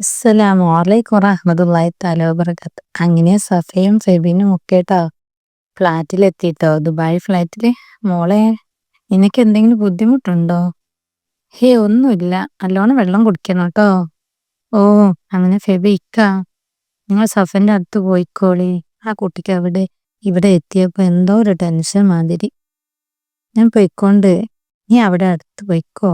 അസ്സലാമു അലൈക്കും തആല വബറകാത്ത്. അങ്ങനെ സഫയും ഫെബിനും ഒക്കെ ഫ്ലാറ്റിൽ ഫ്ലാറ്റിലെത്തിട്ടോ ദുബായ് ഫ്ലാറ്റിൽ. മോളെ നിനക്ക് എന്തെങ്കിലും ബുദ്ധിമുട്ടുണ്ടോ? ഹേ ഒന്നുമില്ല നല്ലോണം വെള്ളം കുടിക്കണം ട്ടോ. ഓ അങ്ങനെ ഫെബി ഇക്ക നിങ്ങൾ സഫന്റെ അടുത്ത് പോയിക്കോളി. ആ കുട്ടിക്ക് അവിടെ ഇവിടെ എത്തിയപ്പോ എന്തോ ഒരു ടെൻഷൻ മാതിരി. ഞാൻ പോയിക്കൊണ്ട് നീ അവിടെ അടുത്ത് പോയിക്കോ.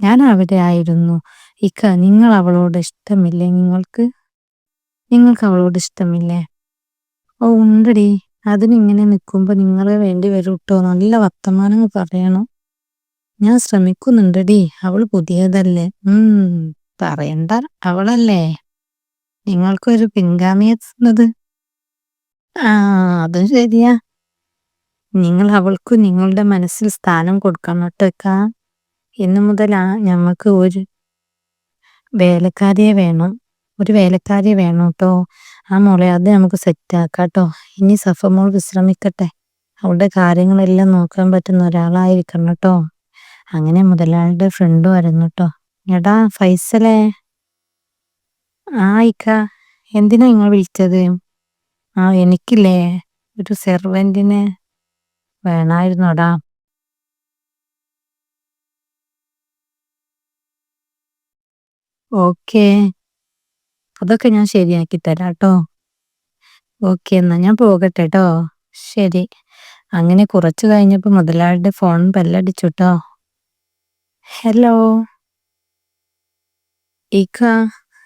ഞാൻ അവിടെ ആയിരുന്നു. ഇക്ക നിങ്ങൾ അവളോട് ഇഷ്ടമില്ലേ നിങ്ങൾക്ക്? നിങ്ങൾക്ക് അവളോട് ഇഷ്ടമില്ലേ? ഓ ഉണ്ടടി അതിനിങ്ങനെ നിൽക്കുമ്പോൾ നിങ്ങളെ വേണ്ടി വരും കേട്ടോ നല്ല വർത്തമാനങ്ങൾ പറയണം. ഞാൻ ശ്രമിക്കുന്നുണ്ടടി അവൾ പുതിയതല്ലേ. ഉം പറയണ്ട അവളല്ലേ നിങ്ങൾക്കൊരു പിൻഗാമിയെ തന്നത്. ആ അതും ശരിയാ. നിങ്ങൾ അവൾക്ക് നിങ്ങളുടെ മനസ്സിൽ സ്ഥാനം കൊടുക്കണം കേട്ടോ. ഇന്നു മുതൽ ആ ഞമ്മക്ക് ഒരു വേലക്കാരിയെ വേണം. ഒരു വേലക്കാരിയെ വേണം കേട്ടോ ആ മോളെ അത് നമുക്ക് സെറ്റ് ആക്കാം ട്ടോ. ഇനി സഫ മോൾ വിശ്രമിക്കട്ടെ. അവളുടെ കാര്യങ്ങളെല്ലാം നോക്കാൻ പറ്റുന്ന ഒരാളായിരിക്കണം കേട്ടോ അങ്ങനെ മുതലാളിയുടെ ഫ്രണ്ട് വരുന്നു കേട്ടോ എടാ ഫൈസലേ. ആ എന്തിനാ നിങ്ങൾ വിളിച്ചത്? ആ എനിക്കില്ലേ ഒരു സെർവന്റിനെ വേണായിരുന്നോടാ. ഓക്കേ അതൊക്കെ ഞാൻ ശരിയാക്കി തരാം കേട്ടോ ഓക്കേ എന്നാ ഞാൻ പോകട്ടെ കേട്ടോ ശരി. അങ്ങനെ കുറച്ച് കഴിഞ്ഞപ്പോ മുതലാളിയുടെ ഫോൺ ബെല്ലടിച്ചു കേട്ടോ ഹലോ ഇക്ക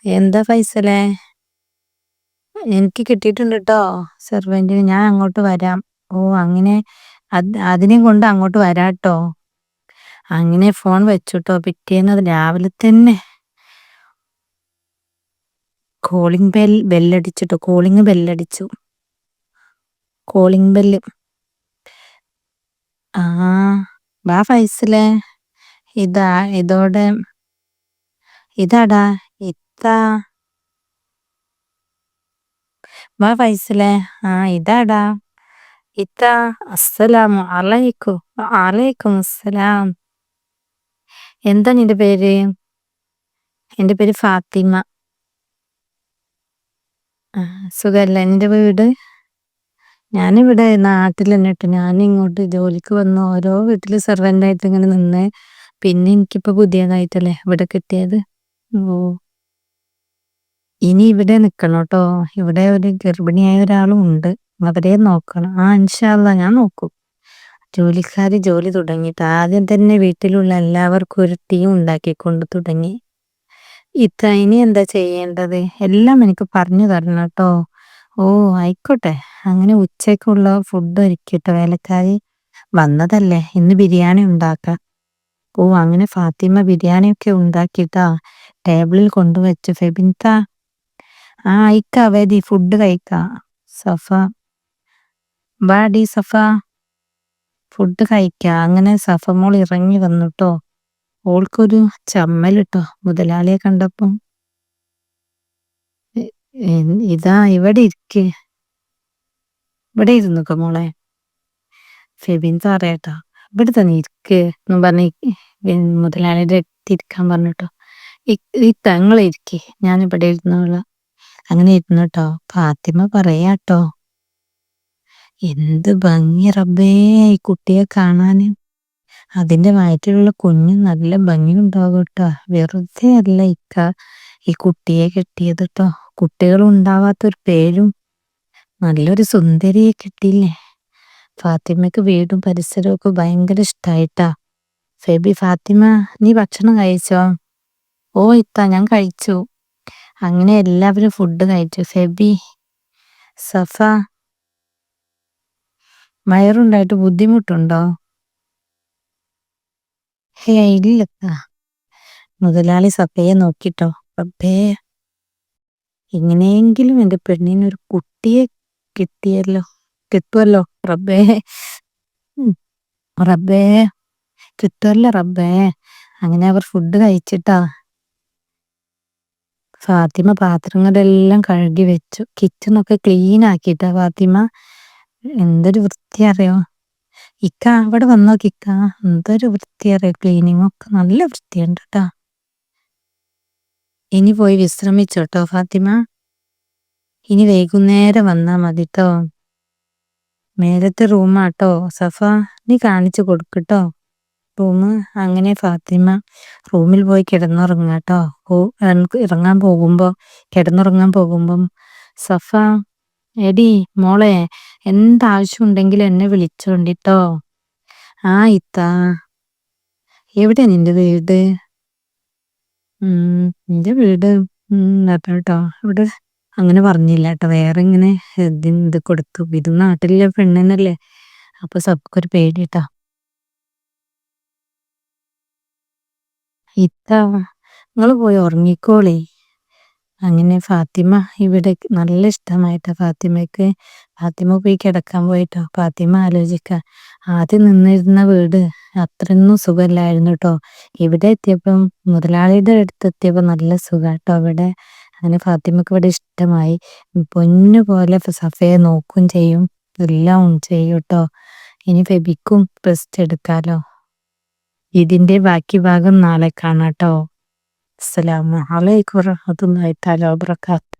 എന്താ ഫൈസലേ? എനിക്ക് കിട്ടിയിട്ടുണ്ട് കേട്ടോ സെർവന്റിനെ. ഞാൻ അങ്ങോട്ട് വരാം. ഓ അങ്ങനെ അത് അതിനെയും കൊണ്ട് അങ്ങോട്ട് വരാട്ടോ. അങ്ങനെ ഫോൺ വെച്ചു കേട്ടോ പിറ്റേന്ന് രാവിലെ തന്നെ കോളിംഗ് ബെൽ ബെല്ലടിച്ചിട്ടോ കോളിംഗ് ബെല്ലടിച്ചു. Calling bell. ആ വാ ഫൈസിലെ ഇതാ ഇതോടെ ഇതാടാ ഇത്താ. വാ ഫൈസിലെ ആ ഇതാടാ ഇത്താ. അസ്സലാമു അലൈക്കും. അലൈക്കും അസ്സലാം. എന്താ നിന്റെ പേര്? എന്റെ പേര് ഫാത്തിമ. ആ സുഖല്ലേ എന്റെ വീട്? ഞാനിവിടെ നാട്ടിൽ തന്നെ ട്ടോ. ഞാൻ ഇങ്ങോട്ട് ജോലിക്ക് വന്ന് ഓരോ വീട്ടിൽ സെർവന്റ് ആയിട്ട് ഇങ്ങനെ നിന്ന്. പിന്നെ എനിക്കിപ്പോ പുതിയതായിട്ടല്ലേ ഇവിടെ കിട്ടിയത്. ഓ ഇനി ഇവിടെ നിക്കണം കേട്ടോ ഇവിടെ ഒരു ഗർഭിണിയായ ഒരാളും ഉണ്ട്. അവരെ നോക്കണം. ആ ഇൻഷാ അല്ലാ ഞാൻ നോക്കും. ജോലിക്കാരി ജോലി തുടങ്ങിയിട്ട് ആദ്യം തന്നെ വീട്ടിലുള്ള എല്ലാവർക്കും ഒരു ടീ ഉണ്ടാക്കിക്കൊണ്ട് തുടങ്ങി. ഇത്ത ഇനി എന്താ ചെയ്യേണ്ടത്? എല്ലാം എനിക്ക് പറഞ്ഞു തരണം കേട്ടോ ഓ ആയിക്കോട്ടെ. അങ്ങനെ ഉച്ചയ്ക്കുള്ള ഫുഡ് ഒരുക്കിട്ടോ വേലക്കാരി. വന്നതല്ലേ ഇന്ന് ബിരിയാണി ഉണ്ടാക്കാം. ഓ അങ്ങനെ ഫാത്തിമ ബിരിയാണിയൊക്കെ ഉണ്ടാക്കിട്ടാ ടേബിളിൽ കൊണ്ടുവച്ചു. ഫെബിൻത ആ ഇക്ക വേദി ഫുഡ് കഴിക്കാം. സഫ വാടി സഫ ഫുഡ് കഴിക്കാം. അങ്ങനെ സഫ മോൾ ഇറങ്ങി വന്നു ട്ടോ. ഓൾക്കൊരു ചമ്മൽ ട്ടോ മുതലാളിയെ കണ്ടപ്പം. ഇതാ ഇവിടെ ഇരിക്ക്. ഇവിടെ ഇരുന്നുക്കോ മോളെ. ഫെബിൻ പറയാട്ടോ ഇവിടെ തന്നെ ഇരിക്ക് എന്നും പറഞ്ഞ് മുതലാളിയുടെ അടുത്ത് ഇരിക്കാൻ പറഞ്ഞിട്ടോ ഇത്ത നിങ്ങൾ ഇരിക്ക് ഞാൻ ഇവിടെ ഇരുന്നോളാം. അങ്ങനെ ഇരുന്നു കേട്ടോ ഫാത്തിമ പറയാട്ടോ എന്ത് ഭംഗി റബ്ബേ ഈ കുട്ടിയെ കാണാന്. അതിന്റെ വയറ്റിലുള്ള കുഞ്ഞ് നല്ല ഭംഗിയുണ്ടാകും കേട്ടോ വെറുതെ അല്ല ഇക്ക ഈ കുട്ടിയെ കെട്ടിയത് കേട്ടോ കുട്ടികൾ ഉണ്ടാവാത്തൊരു പേരും നല്ലൊരു സുന്ദരിയെ കിട്ടിയില്ലേ. ഫാത്തിമയ്ക്ക് വീടും പരിസരവും ഒക്കെ ഭയങ്കര ഇഷ്ടായിട്ടാ. ഫെബി ഫാത്തിമ നീ ഭക്ഷണം കഴിച്ചോ? ഓ ഇത്ത ഞാൻ കഴിച്ചു. അങ്ങനെ എല്ലാവരും ഫുഡ് കഴിച്ചു. ഫെബി സഫ വയറുണ്ടായിട്ട് ബുദ്ധിമുട്ടുണ്ടോ? ഹേയ് ഇല്ലത്ത. മുതലാളി സഫയെ നോക്കിട്ടോ. റബ്ബേ. എങ്ങനെയെങ്കിലും എന്റെ പെണ്ണിന് ഒരു കുട്ടിയെ കിട്ടിയല്ലോ. കിട്ടുമല്ലോ റബ്ബേ. റബ്ബേ. കിട്ടുമല്ലോ റബ്ബേ. അങ്ങനെ അവർ ഫുഡ് കഴിച്ചിട്ടാ. ഫാത്തിമ പാത്രങ്ങളെല്ലാം കഴുകി വെച്ചു. കിച്ചണൊക്കെ ക്ലീൻ ആക്കിയിട്ടാ ഫാത്തിമ. എന്തൊരു വൃത്തി അറിയോ? ഇക്ക അവിടെ വന്നോക്കിക്ക എന്തൊരു വൃത്തിയറിയ ക്ലീനിങ് ഒക്കെ നല്ല വൃത്തിയുണ്ട് കേട്ടാ. ഇനി പോയി വിശ്രമിച്ചോട്ടോ ഫാത്തിമ. ഇനി വൈകുന്നേരം വന്നാ മതിട്ടോ മേലത്തെ റൂമാട്ടോ സഫ നീ കാണിച്ചു കൊടുക്കട്ടോ റൂം അങ്ങനെ ഫാത്തിമ റൂമിൽ പോയി കിടന്നുറങ്ങാട്ടോ ഇറങ്ങാൻ പോകുമ്പോ കിടന്നുറങ്ങാൻ പോകുമ്പം സഫ എടി മോളെ എന്താവശ്യം ഉണ്ടെങ്കിലും എന്നെ വിളിച്ചോണ്ടിട്ടോ ആ ഇത്ത. എവിടെ നിന്റെ വീട്? നിന്റെ വീട് കേട്ടോ ഇവിടെ അങ്ങനെ പറഞ്ഞില്ല കേട്ടോ വേറെ ഇങ്ങനെ ഇത് കൊടുത്തു. ഇത് നാട്ടിലെ പെണ്ണെന്നല്ലേ. അപ്പൊ സബ്ക്കൊരു കേട്ടോ ഇത്ത നിങ്ങൾ പോയി ഉറങ്ങിക്കോളേ. അങ്ങനെ ഫാത്തിമ ഇവിടെ നല്ല ഇഷ്ടമായിട്ടാ ഫാത്തിമയ്ക്ക്. ഫാത്തിമ പോയി കിടക്കാൻ പോയിട്ടോ. ഫാത്തിമ ആലോചിക്ക. ആദ്യം നിന്നിരുന്ന വീട് അത്രയൊന്നും സുഖമില്ലായിരുന്നു കേട്ടോ ഇവിടെ എത്തിയപ്പം മുതലാളിയുടെ അടുത്ത് എത്തിയപ്പോ നല്ല സുഖാട്ടോ ഇവിടെ. അങ്ങനെ ഫാത്തിമക്ക് ഇവിടെ ഇഷ്ടമായി. പൊന്നു പോലെ സഫയെ നോക്കും ചെയ്യും. എല്ലാം ചെയ്യും കേട്ടോ ഇനി ഫെബിക്കും റെസ്റ്റ് എടുക്കാലോ. ഇതിന്റെ ബാക്കി ഭാഗം നാളെ കാണാട്ടോ അസ്സലാമു അലൈക്കും വറഹ്മത്തുള്ളാഹി തആല വബറകാത്ത്